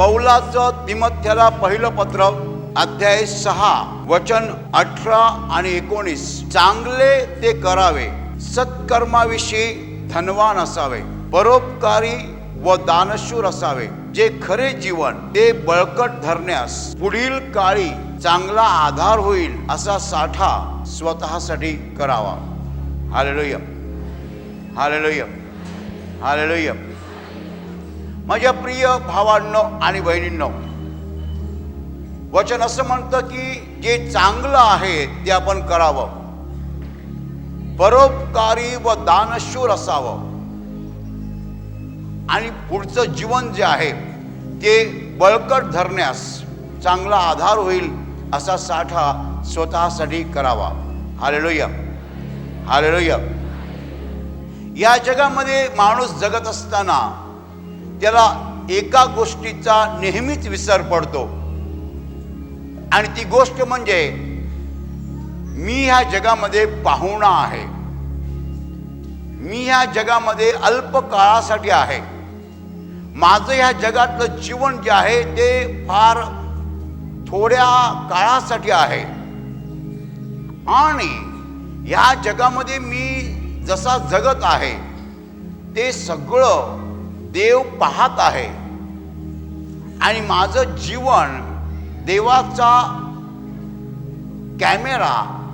पौलाचं तिमथ्याला पहिलं पत्र अध्याय सहा वचन अठरा आणि एकोणीस. चांगले ते करावे. सत्कर्माविषयी धनवान असावे. परोपकारी व दानशूर असावे. जे खरे जीवन ते बळकट धरण्यास पुढील काळी चांगला आधार होईल असा साठा स्वतःसाठी करावा. हालेलुया. हालेलुया. हालेलुया. माझ्या प्रिय भावांनो आणि बहिणींनो वचन असं म्हणतं की जे चांगलं आहे ते आपण करावं. परोपकारी व दानशूर असावं. आणि पुढचं जीवन जे आहे ते बळकट धरण्यास चांगला आधार होईल असा साठा स्वतःसाठी करावा. हालेलोया. हालेलोया. या जगामध्ये माणूस जगत असताना त्याला एका गोष्टीचा नेहमीच विसर पडतो. आणि ती गोष्ट म्हणजे मी ह्या जगामध्ये पाहुणा आहे. मी ह्या जगामध्ये अल्प काळासाठी आहे. माझं ह्या जगातलं जीवन जे आहे ते फार थोड्या काळासाठी आहे. आणि ह्या जगामध्ये मी जसा जगत आहे ते सगळं देव पाहत आहे. आणि माझं जीवन देवाचा कॅमेरा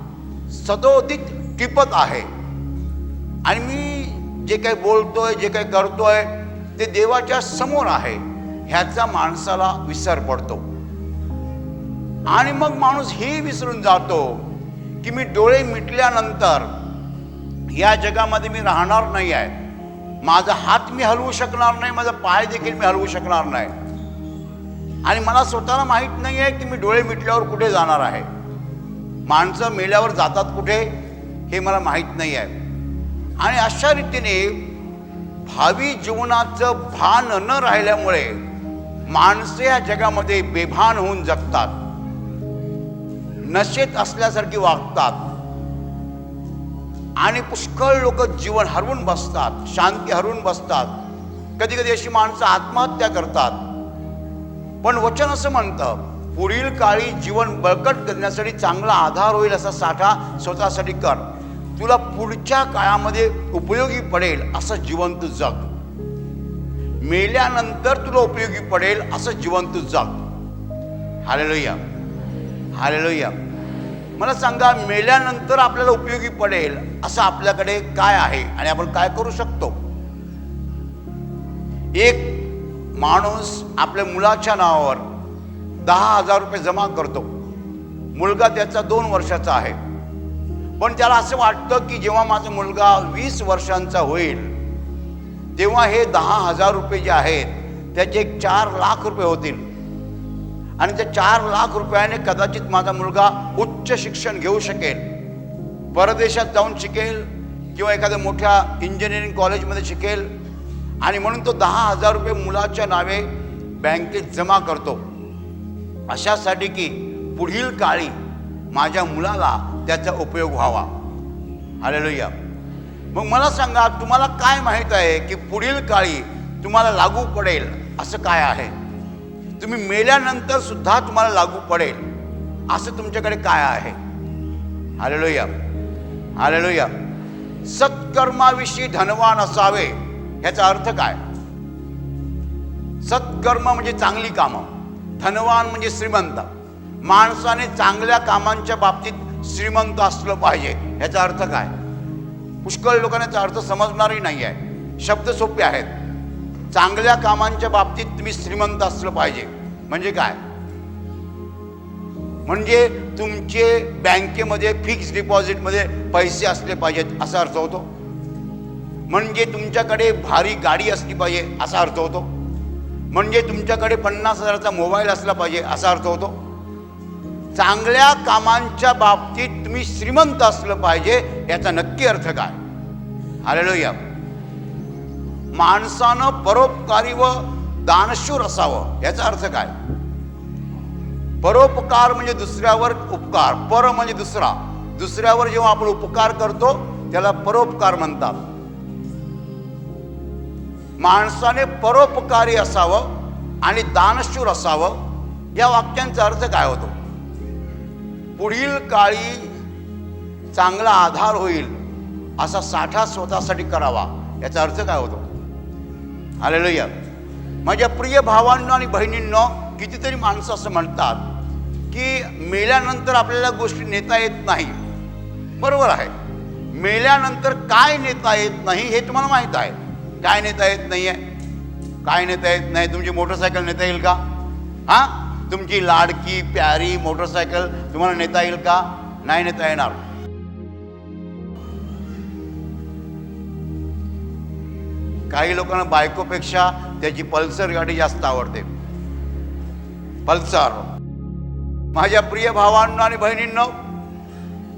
सदोदित टिपत आहे. आणि मी जे काही बोलतोय जे काही करतोय ते देवाच्या समोर आहे. ह्याचा माणसाला विसर पडतो. आणि मग माणूस हे विसरून जातो की मी डोळे मिटल्यानंतर या जगामध्ये मी राहणार नाही आहे. माझा हात मी हलवू शकणार नाही माझा पाय देखील मी हलवू शकणार नाही. आणि मला स्वतःला माहीत नाही आहे की मी डोळे मिटल्यावर कुठे जाणार आहे. माणसं मेल्यावर जातात कुठे हे मला माहीत नाही आहे आणि अशा रीतीने भावी जीवनाचं भान न राहिल्यामुळे माणसे या जगामध्ये बेभान होऊन जगतात. नशेत असल्यासारखी वागतात. आणि पुष्कळ लोक जीवन हरवून बसतात शांती हरवून बसतात. कधी कधी अशी माणसं आत्महत्या करतात. पण वचन असं म्हणतं पुढील काळी जीवन बळकट करण्यासाठी चांगला आधार होईल असा साठा स्वतःसाठी कर. तुला पुढच्या काळामध्ये उपयोगी पडेल असं जिवंत जग. मेल्यानंतर तुला उपयोगी पडेल असं जिवंत जग. हालेलोया. हालेलोया. मला सांगा मेल्यानंतर आपल्याला उपयोगी पडेल असं आपल्याकडे काय आहे आणि आपण काय करू शकतो? एक माणूस आपल्या मुलाच्या नावावर दहा हजार रुपये जमा करतो. मुलगा त्याचा दोन वर्षाचा आहे. पण त्याला असं वाटतं की जेव्हा माझा मुलगा वीस वर्षांचा होईल तेव्हा हे दहा हजार रुपये जे आहेत त्याचे एक चार लाख रुपये होतील. आणि त्या चार लाख रुपयाने कदाचित माझा मुलगा उच्च शिक्षण घेऊ शकेल. परदेशात जाऊन शिकेल किंवा एखाद्या मोठ्या इंजिनिअरिंग कॉलेजमध्ये शिकेल. आणि म्हणून तो दहा हजार रुपये मुलाच्या नावे बँकेत जमा करतो. अशासाठी की पुढील काळी माझ्या मुलाला त्याचा उपयोग व्हावा. हालेलुया मग मला सांगा तुम्हाला काय माहीत आहे की पुढील काळी तुम्हाला लागू पडेल? असं काय आहे? तुम्ही मेल्यानंतर सुद्धा तुम्हाला लागू पडेल. असं तुमच्याकडे काय आहे? हालेलुया हालेलुया सत्कर्माविषयी धनवान असावे ह्याचा अर्थ काय? सत्कर्म म्हणजे चांगली कामं. धनवान म्हणजे श्रीमंत. माणसाने चांगल्या कामांच्या बाबतीत श्रीमंत असलं पाहिजे ह्याचा अर्थ काय? पुष्कळ लोकांना याचा अर्थ समजणारही नाही आहे शब्द सोपे आहेत. चांगल्या कामांच्या बाबतीत तुम्ही श्रीमंत असलं पाहिजे. म्हणजे काय? म्हणजे तुमचे बँकेमध्ये फिक्स डिपॉझिटमध्ये पैसे असले पाहिजेत असा अर्थ होतो. म्हणजे तुमच्याकडे भारी गाडी असली पाहिजे असा अर्थ होतो. म्हणजे तुमच्याकडे पन्नास हजाराचा मोबाईल असला पाहिजे असा अर्थ होतो. चांगल्या कामांच्या बाबतीत तुम्ही श्रीमंत असलं पाहिजे याचा नक्की अर्थ काय? आलेलो या माणसानं परोपकारी व दानशूर असावं. याचा अर्थ काय? परोपकार म्हणजे दुसऱ्यावर उपकार. पर म्हणजे दुसरा. दुसऱ्यावर जेव्हा आपण उपकार करतो त्याला परोपकार म्हणतात. माणसाने परोपकारी असावं आणि दानशूर असावं या वाक्यांचा अर्थ काय होतो? पुढील काळी चांगला आधार होईल असा साठा स्वतःसाठी करावा. याचा अर्थ काय होतो? आलेलं माझ्या प्रिय भावांनो आणि बहिणींनो कितीतरी माणसं असं म्हणतात की मेल्यानंतर आपल्याला गोष्टी नेता येत नाही. बरोबर आहे. मेल्यानंतर काय नेता येत नाही हे तुम्हाला माहीत आहे. काय नेता येत नाही आहे काय नेता येत नाही? तुमची मोटरसायकल नेता येईल का? हां? तुमची लाडकी प्यारी मोटरसायकल तुम्हाला नेता येईल का? नाही नेता येणार. काही लोकांना बायकोपेक्षा त्याची पल्सर गाडी जास्त आवडते. पल्सर. माझ्या प्रिय भावांनो आणि बहिणींनो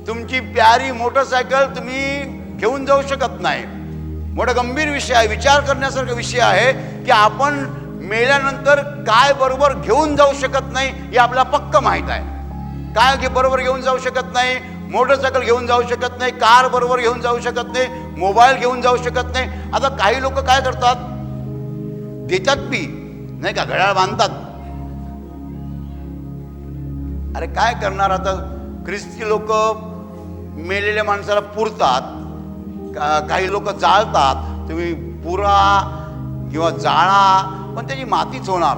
तुमची प्यारी मोटरसायकल तुम्ही घेऊन जाऊ शकत नाही. मोठा गंभीर विषय आहे विचार करण्यासारखा विषय आहे की आपण मेल्यानंतर काय बरोबर घेऊन जाऊ शकत नाही हे आपल्याला पक्क माहीत आहे. काय घे बरोबर घेऊन जाऊ शकत नाही मोटरसायकल घेऊन जाऊ शकत नाही कार बरोबर घेऊन जाऊ शकत नाही मोबाईल घेऊन जाऊ शकत नाही. आता काही लोक काय करतात? देतात बी नाही का? घड्याळ बांधतात. अरे काय करणार आता? ख्रिस्ती लोक मेलेल्या माणसाला पुरतात काही लोक जाळतात तुम्ही पुरा किंवा जाळा पण त्याची मातीच होणार.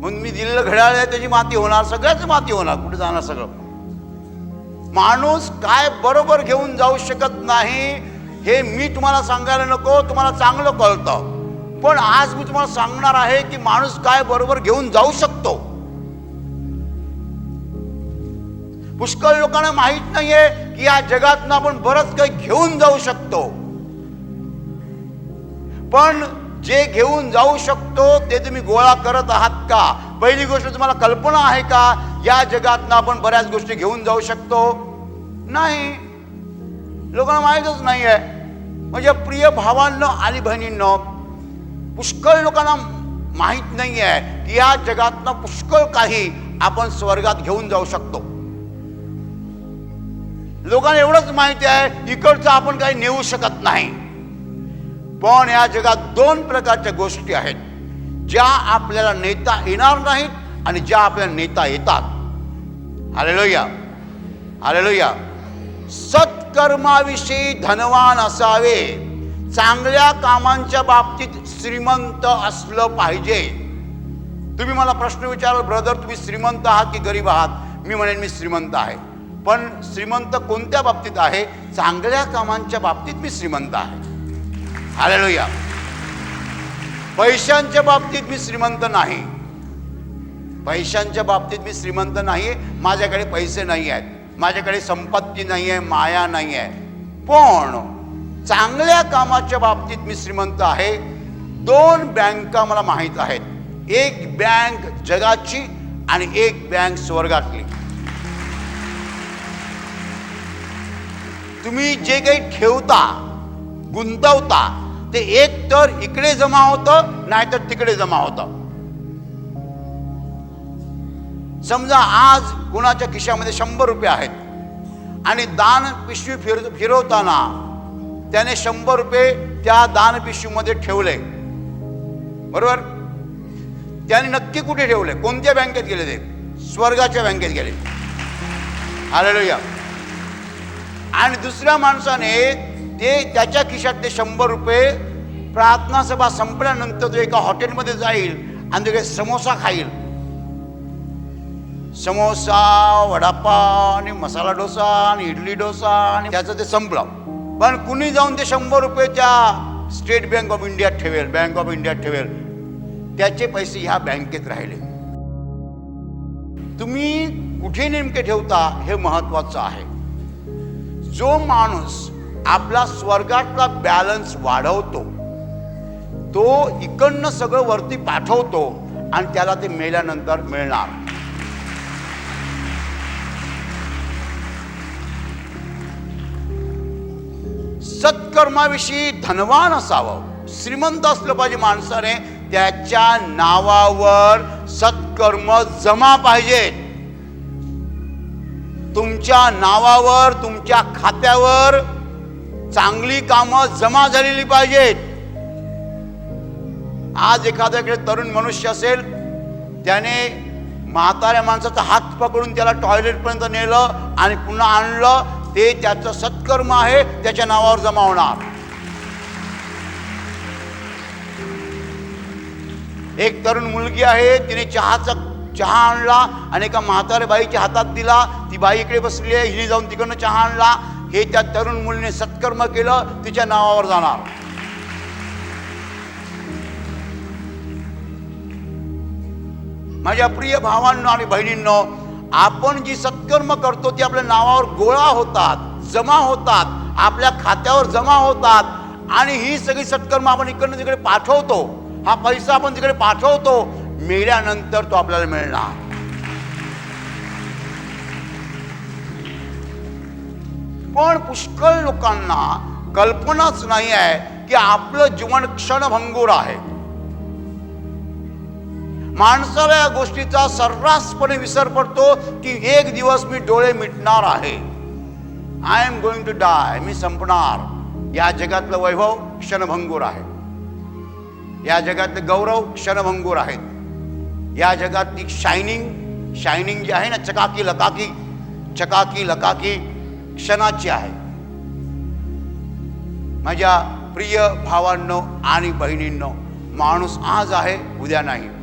म्हणून मी दिलेलं घड्याळ आहे त्याची माती होणार सगळ्याच माती होणार कुठे जाणार सगळं? माणूस काय बरोबर घेऊन जाऊ शकत नाही हे मी तुम्हाला सांगायला नको तुम्हाला चांगलं कळतं. पण आज मी तुम्हाला सांगणार आहे की माणूस काय बरोबर घेऊन जाऊ शकतो. पुष्कळ लोकांना माहीत नाहीये की या जगातनं आपण बरंच काही घेऊन जाऊ शकतो. पण जे घेऊन जाऊ शकतो ते तुम्ही गोळा करत आहात का? पहिली गोष्ट तुम्हाला कल्पना आहे का? या जगातनं आपण बऱ्याच गोष्टी घेऊन जाऊ शकतो. नाही. लोकांना माहीतच नाही आहे म्हणजे प्रिय भावांनो आणि बहिणींनो पुष्कळ लोकांना माहीत नाही आहे की या जगातनं पुष्कळ काही आपण स्वर्गात घेऊन जाऊ शकतो. लोकांना एवढंच माहिती आहे इकडचं आपण काही नेऊ शकत नाही. पण या जगात दोन प्रकारच्या गोष्टी आहेत. ज्या आपल्याला नेता येणार नाहीत आणि ज्या आपल्या नेता येतात. आलेलोया आलेलोया सत्कर्माविषयी धनवान असावे. चांगल्या कामांच्या बाबतीत श्रीमंत असलं पाहिजे. तुम्ही मला प्रश्न विचाराल ब्रदर तुम्ही श्रीमंत आहात की गरीब आहात? मी म्हणेन मी श्रीमंत आहे. पण श्रीमंत कोणत्या बाबतीत आहे? चांगल्या कामांच्या बाबतीत मी श्रीमंत आहे. हालेलुया पैशांच्या बाबतीत मी श्रीमंत नाही. पैशांच्या बाबतीत मी श्रीमंत नाही माझ्याकडे पैसे नाही आहेत माझ्याकडे संपत्ती नाही आहे माया नाही आहे पण चांगल्या कामाच्या बाबतीत मी श्रीमंत आहे. दोन बँका मला माहीत आहेत. एक बँक जगाची आणि एक बँक स्वर्गातली. तुम्ही जे काही ठेवता गुंतवता ते एक तर इकडे जमा होतं नाहीतर तिकडे जमा होतं. समजा आज कुणाच्या खिशामध्ये शंभर रुपये आहेत आणि दान पिशवी फिर फिरवताना त्याने शंभर रुपये त्या दान पिशवीमध्ये ठेवले. बरोबर? त्याने नक्की कुठे ठेवले? कोणत्या बँकेत गेले ते? स्वर्गाच्या बँकेत गेले. हालेलुया आणि दुसऱ्या माणसाने ते त्याच्या खिशात ते शंभर रुपये प्रार्थना सभा संपल्यानंतर तो एका हॉटेलमध्ये जाईल आणि तो काही समोसा खाईल. समोसा वडापाव आणि मसाला डोसा आणि इडली डोसा आणि त्याचं ते संपलं. पण कुणी जाऊन ते शंभर रुपये त्या स्टेट बँक ऑफ इंडियात ठेवेल बँक ऑफ इंडियात ठेवेल त्याचे पैसे ह्या बँकेत राहिले. तुम्ही कुठे नेमके ठेवता हे महत्वाचं आहे. जो माणूस आपला स्वर्गातला बॅलन्स वाढवतो तो इकडनं सगळं वरती पाठवतो आणि त्याला ते मेल्यानंतर मिळणार. सत्कर्माविषयी धनवान असावं. श्रीमंत असलं पाहिजे माणसाने त्याच्या नावावर सत्कर्म जमा पाहिजेत. तुमच्या नावावर तुमच्या खात्यावर चांगली कामं जमा झालेली पाहिजेत. आज एखाद्याकडे तरुण मनुष्य असेल त्याने म्हाताऱ्या माणसाचा हात पकडून त्याला टॉयलेटपर्यंत नेलं आणि पुन्हा आणलं ते त्याचं सत्कर्म आहे त्याच्या नावावर जमा होणार. एक तरुण मुलगी आहे तिने चहाचा चहा आणला आणि एका म्हातारे बाईच्या हातात दिला. ती बाई इकडे बसली आहे हिने जाऊन तिकडनं चहा आणला. हे त्या तरुण मुलीने सत्कर्म केलं तिच्या नावावर जाणार. माझ्या प्रिय भावांनो आणि बहिणींनो आपण जी सत्कर्म करतो ती आपल्या नावावर गोळा होतात जमा होतात आपल्या खात्यावर जमा होतात. आणि ही सगळी सत्कर्म आपण इकडनं तिकडे पाठवतो. हा पैसा आपण तिकडे पाठवतो. मेल्यानंतर तो आपल्याला मिळणार. पण पुष्कळ लोकांना कल्पनाच नाही आहे की आपलं जीवन क्षणभंगूर आहे. माणसाला या गोष्टीचा सर्रासपणे विसर पडतो की एक दिवस मी डोळे मिटणार आहे. I am going to die मी संपणार. या जगातलं वैभव क्षणभंगूर आहे. या जगातले गौरव क्षणभंगूर आहेत या जगातली शायनिंग शायनिंग जी आहे ना चकाकी लकाकी चकाकी लकाकी क्षणाची आहे. माझ्या प्रिय भावांनो आणि बहिणींनो माणूस आज आहे उद्या नाही.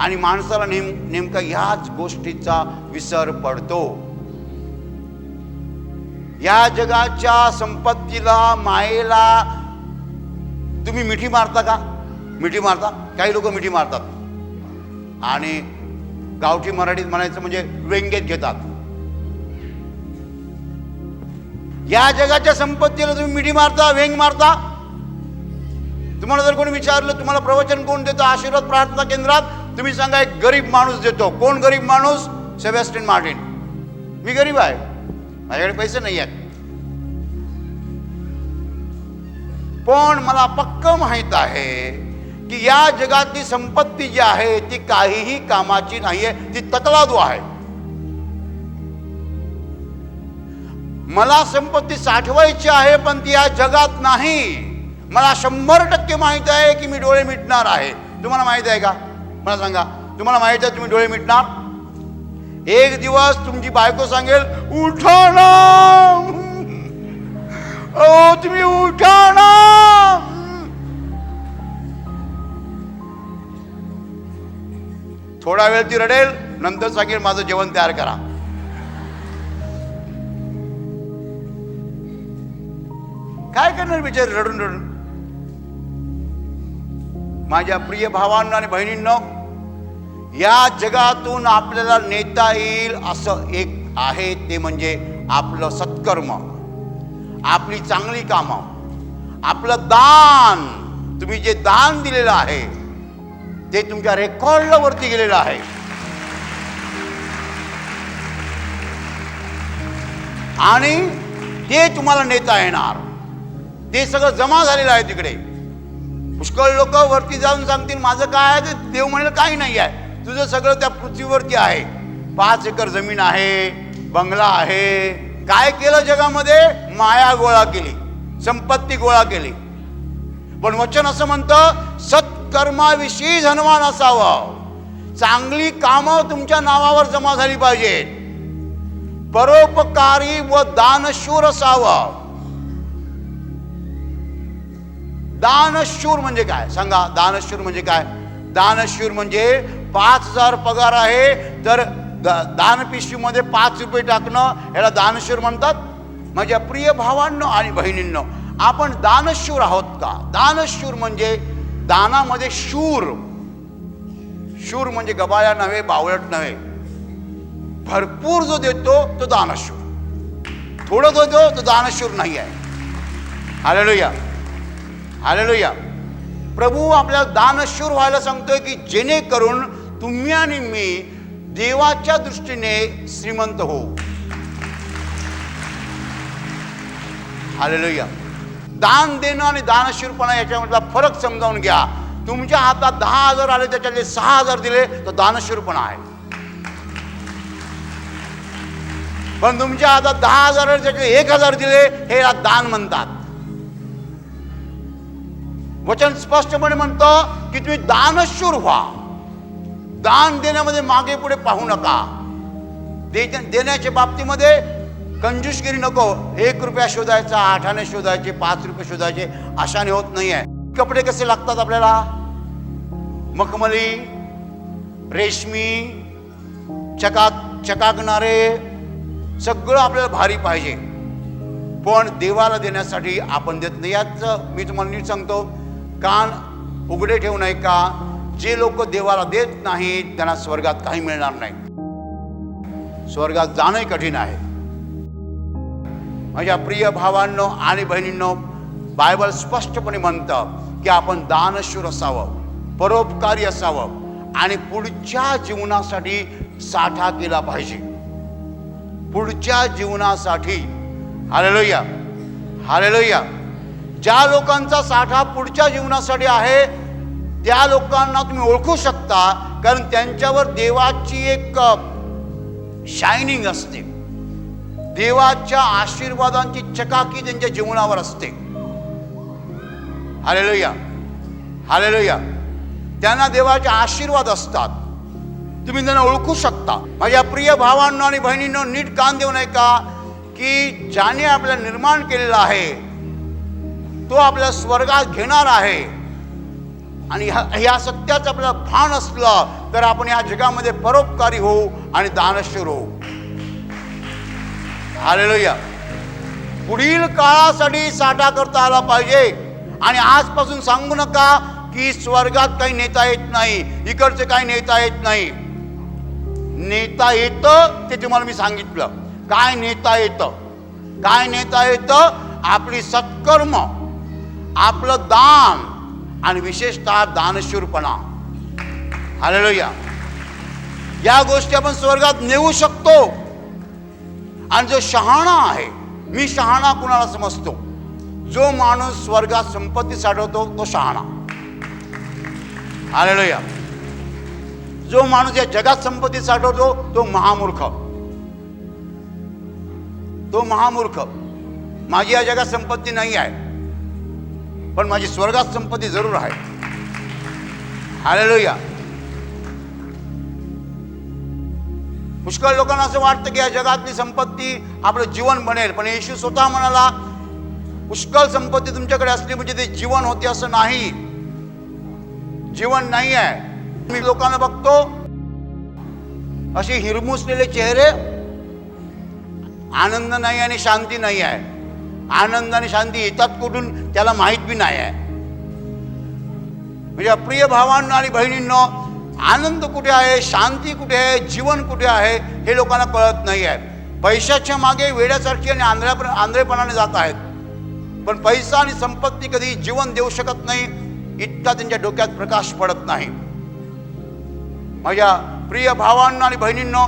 आणि माणसाला नेम नेमका ह्याच गोष्टीचा विसर पडतो. या जगाच्या संपत्तीला मायेला तुम्ही मिठी मारता का? मिठी मारता? काही लोक मिठी मारतात. आणि गावठी मराठीत म्हणायचं म्हणजे व्यंग्यात घेतात. या जगाच्या संपत्तीला तुम्ही मिठी मारता व्यंग मारता? तुम्हाला जर कोणी विचारलं तुम्हाला प्रवचन कोण देतो? आशीर्वाद प्रार्थना केंद्रात? तुम्ही सांगा एक गरीब माणूस देतो. कोण गरीब माणूस? सेबॅस्टिन मार्टिन. मी गरीब आहे. माझ्याकडे पैसे नाही आहेत. पण मला पक्क माहीत आहे की या जगातली संपत्ती जी आहे ती काहीही कामाची नाहीये ती तकलादू आहे. मला संपत्ती साठवायची आहे पण ती या जगात नाही. मला शंभर टक्के माहीत आहे की मी डोळे मिटणार आहे. तुम्हाला माहीत आहे का? मला सांगा तुम्हाला माहिती आहे तुम्ही डोळे मिटणार? एक दिवस तुमची बायको सांगेल उठाना ओ तुम्ही उठाना थोडा वेळ ती रडेल नंतर सांगेल माझं जेवण तयार करा. काय करणार बिचार रडून रडून माझ्या प्रिय भावांना आणि बहिणींनो या जगातून आपल्याला नेता येईल असं एक आहे ते म्हणजे आपलं सत्कर्म आपली चांगली कामं आपलं दान. तुम्ही जे दान दिलेलं आहे ते तुमच्या रेकॉर्डला वरती गेलेलं आहे. आणि ते तुम्हाला नेता येणार. ते सगळं जमा झालेलं आहे तिकडे. पुष्कळ लोक वरती जाऊन सांगतील माझं काय आहे ते देव म्हणेल काही नाही आहे. तुझं सगळं त्या पृथ्वीवरती आहे. पाच एकर जमीन आहे बंगला आहे. काय केलं जगामध्ये? माया गोळा केली संपत्ती गोळा केली. पण वचन असं म्हणतं सत्कर्माविषयी धनवान असावं. चांगली कामं तुमच्या नावावर जमा झाली पाहिजेत. परोपकारी व दानशूर असावं. दानशूर म्हणजे काय? सांगा दानशूर म्हणजे काय? दानशूर म्हणजे पाच हजार पगार आहे तर द- दानपिशवीमध्ये पाच रुपये टाकणं याला दानशूर म्हणतात. माझ्या प्रिय भावांनो आणि बहिणींनो आपण दानशूर आहोत का? दानशूर म्हणजे दानामध्ये शूर. शूर म्हणजे गबाळ्या नव्हे बावळट नव्हे. भरपूर जो देतो तो दानशूर. थोडं जो देतो तो दानशूर नाही आहे. हालेलुया. हालेलुया. प्रभू आपल्याला दानशूर व्हायला सांगतोय की जेणेकरून तुम्ही आणि मी देवाच्या दृष्टीने श्रीमंत हो हालेलुया. दान देणं आणि दानशूरपणा याच्यामधला फरक समजावून घ्या. तुमच्या हातात दहा हजार आले त्याच्यातले सहा हजार दिले तर दानशूरपणा आहे. पण तुमच्या हातात दहा हजार आले त्याच्यातले एक हजार दिले हे दान म्हणतात. वचन स्पष्टपणे म्हणतं की तुम्ही दानशूर व्हा. दान देण्यामध्ये मागे पुढे पाहू नका. दे- देण्याच्या बाबतीमध्ये कंजूसगिरी नको. एक रुपया शोधायचा आठाने शोधायचे पाच रुपये शोधायचे अशाने होत नाहीये. कपडे कसे लागतात आपल्याला? मखमली रेशमी चकाक चकाकणारे सगळं आपल्याला भारी पाहिजे. पण देवाला देण्यासाठी आपण देत नाही. याच मी तुम्हाला नीट सांगतो. कान उघडे ठेवू नये का? जे लोक देवाला देत नाहीत त्यांना स्वर्गात काही मिळणार नाही. स्वर्गात जाणंही कठीण आहे. माझ्या प्रिय भावांनो आणि बहिणींनो बायबल स्पष्टपणे म्हणतं की आपण दानशूर असावं परोपकारी असावं आणि पुढच्या जीवनासाठी साठा केला पाहिजे. पुढच्या जीवनासाठी. हालेलोया. हालेलुया. ज्या लोकांचा साठा पुढच्या जीवनासाठी आहे त्या लोकांना तुम्ही ओळखू शकता कारण त्यांच्यावर देवाची एक शायनिंग असते. देवाच्या आशीर्वादांची चकाकी त्यांच्या जीवनावर असते. हालेलुया हालेलुया त्यांना देवाचे आशीर्वाद असतात. तुम्ही त्यांना ओळखू शकता. माझ्या प्रिय भावांना आणि बहिणींना नीट कान देऊ नये का की ज्याने आपल्याला निर्माण केलेला आहे तो आपल्या स्वर्गात घेणार आहे. आणि ह्या ह्या सत्याचं आपल्याला भान असलं तर आपण या जगामध्ये परोपकारी होऊ आणि दानशूर होऊ. हालेलुया पुढील काळासाठी साठा करता आला पाहिजे. आणि आजपासून सांगू नका की स्वर्गात काही नेता येत नाही इकडचे काही नेता येत नाही. नेता येतं ते तुम्हाला मी सांगितलं. काय नेता येतं? काय नेता येतं? आपली सत्कर्म. आपलं दान आणि विशेषतः दानशूरपणा. हालेलुया या गोष्टी आपण स्वर्गात नेऊ शकतो. आणि जो शहाणा आहे मी शहाणा कुणाला समजतो? जो माणूस स्वर्गात संपत्ती साठवतो तो शहाणा. हालेलुया जो माणूस या जगात संपत्ती साठवतो तो महामूर्ख. तो महामूर्ख. माझी या जगात संपत्ती नाही आहे. पण माझी स्वर्गात संपत्ती जरूर आहे. हालेलुया पुष्कळ लोकांना असं वाटतं की या जगातली संपत्ती आपलं जीवन बनेल पण येशू स्वतः म्हणाला पुष्कळ संपत्ती तुमच्याकडे असली म्हणजे ते जीवन होते असं नाही. जीवन नाही आहे. मी लोकांना बघतो असे हिरमुसलेले चेहरे आनंद नाही आणि शांती नाही आहे. आनंद आणि शांती येतात कुठून त्याला माहीत बी नाही आहे. म्हणजे प्रिय भावांना आणि बहिणींनो आनंद कुठे आहे शांती कुठे आहे जीवन कुठे आहे हे लोकांना कळत नाही आहे. पैशाच्या मागे वेड्यासारखी आणि आंधळ्या आंधळेपणाने जात आहेत. पण पैसा आणि संपत्ती कधी जीवन देऊ शकत नाही इतका त्यांच्या डोक्यात प्रकाश पडत नाही. माझ्या प्रिय भावांना आणि बहिणींनो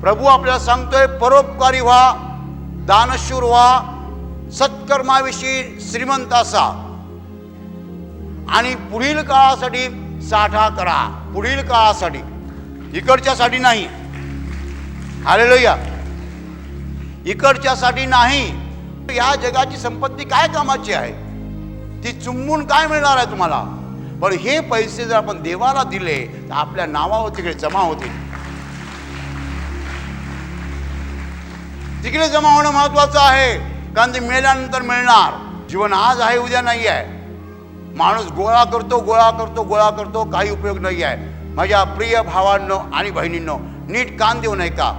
प्रभू आपल्याला सांगतोय परोपकारी व्हा दानशूर व्हा सत्कर्माविषयी श्रीमंत असा. आणि पुढील काळासाठी साठा करा. पुढील काळासाठी. इकडच्यासाठी नाही. हालेलोया. इकडच्यासाठी नाही. या जगाची संपत्ती काय कामाची आहे? ती चुंबून काय मिळणार आहे तुम्हाला? पण हे पैसे जर आपण देवाला दिले तर आपल्या नावावर तिकडे जमा होतील. तिकडे जमा होणं महत्वाचं आहे. कारण ते मेल्यानंतर मिळणार. जीवन आज आहे उद्या नाही आहे. माणूस गोळा करतो गोळा करतो गोळा करतो काही उपयोग नाही आहे. माझ्या प्रिय भावांनो आणि बहिणींनो नीट कान देऊ नये का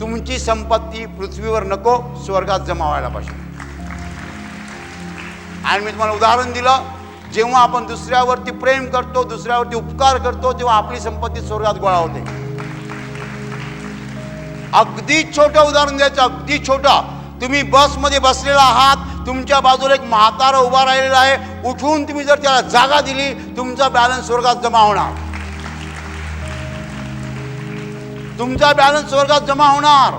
तुमची संपत्ती पृथ्वीवर नको स्वर्गात जमा व्हायला पाहिजे. आणि मी तुम्हाला उदाहरण दिलं. जेव्हा आपण दुसऱ्यावरती प्रेम करतो दुसऱ्यावरती उपकार करतो तेव्हा आपली संपत्ती स्वर्गात गोळा होते. अगदी छोटं उदाहरण द्यायचं अगदी छोटं. तुम्ही बसमध्ये बसलेला आहात तुमच्या बाजूला एक म्हातारा उभा राहिलेला आहे उठून तुम्ही जर त्याला जागा दिली तुमचा बॅलन्स स्वर्गात जमा होणार. तुमचा बॅलन्स स्वर्गात जमा होणार.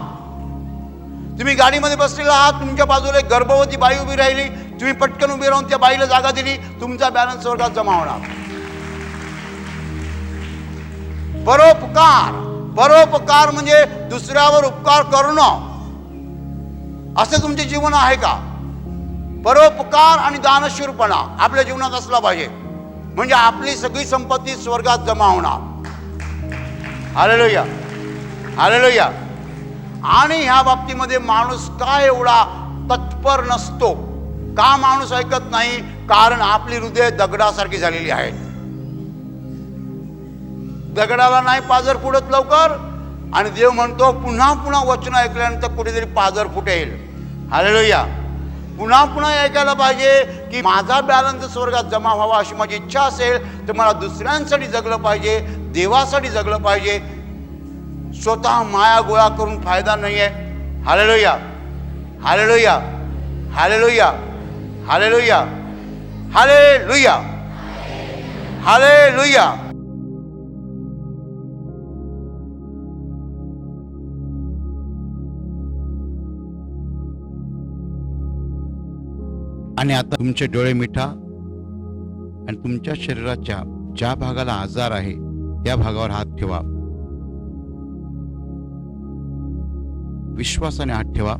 तुम्ही गाडीमध्ये बसलेला आहात तुमच्या बाजूला एक गर्भवती बाई उभी राहिली तुम्ही पटकन उभी राहून त्या बाईला जागा दिली तुमचा बॅलन्स स्वर्गात जमा होणार. परोपकार परोपकार म्हणजे दुसऱ्यावर उपकार करणं. असं तुमचे जीवन आहे का? परोपकार आणि दानशूरपणा आपल्या जीवनात असला पाहिजे. म्हणजे आपली सगळी संपत्ती स्वर्गात जमा होणार. आलेलोया आलेलोया आणि ह्या बाबतीमध्ये माणूस का एवढा तत्पर नसतो? का माणूस ऐकत नाही? कारण आपली हृदय दगडासारखी झालेली आहे. दगडाला नाही पाजर फुटत लवकर. आणि देव म्हणतो पुन्हा पुन्हा वचन ऐकल्यानंतर कुठेतरी पाजर फुटेल. हालेलुया पुन्हा पुन्हा ऐकायला पाहिजे की माझा बॅलन्स स्वर्गात जमा व्हावा अशी माझी इच्छा असेल तर मला दुसऱ्यांसाठी जगलं पाहिजे देवासाठी जगलं पाहिजे. स्वतः माया गोळा करून फायदा नाही आहे hallelujah hallelujah hallelujah hallelujah hallelujah hallelujah आणि आता तुमचे डोळे मिठा आणि तुमच्या शरीराच्या ज्या भागाला आजार आहे त्या भागावर हात ठेवा. विश्वासाने हात ठेवा.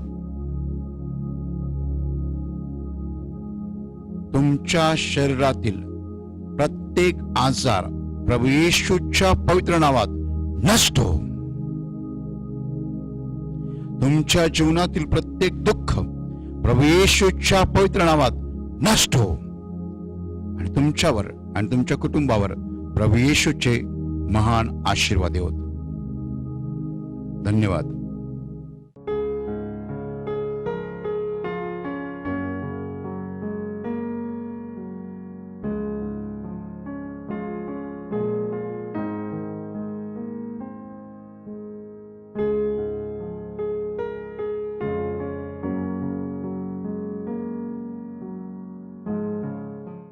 तुमच्या शरीरातील प्रत्येक आजार प्रभू येशूच्या पवित्र नावात नष्ट हो तुमच्या जीवनातील प्रत्येक दुःख प्रभू येशूच्या पवित्र नावात नष्ट हो. आणि तुमच्यावर आणि तुमच्या कुटुंबावर प्रभू येशूचे महान आशीर्वाद होत धन्यवाद.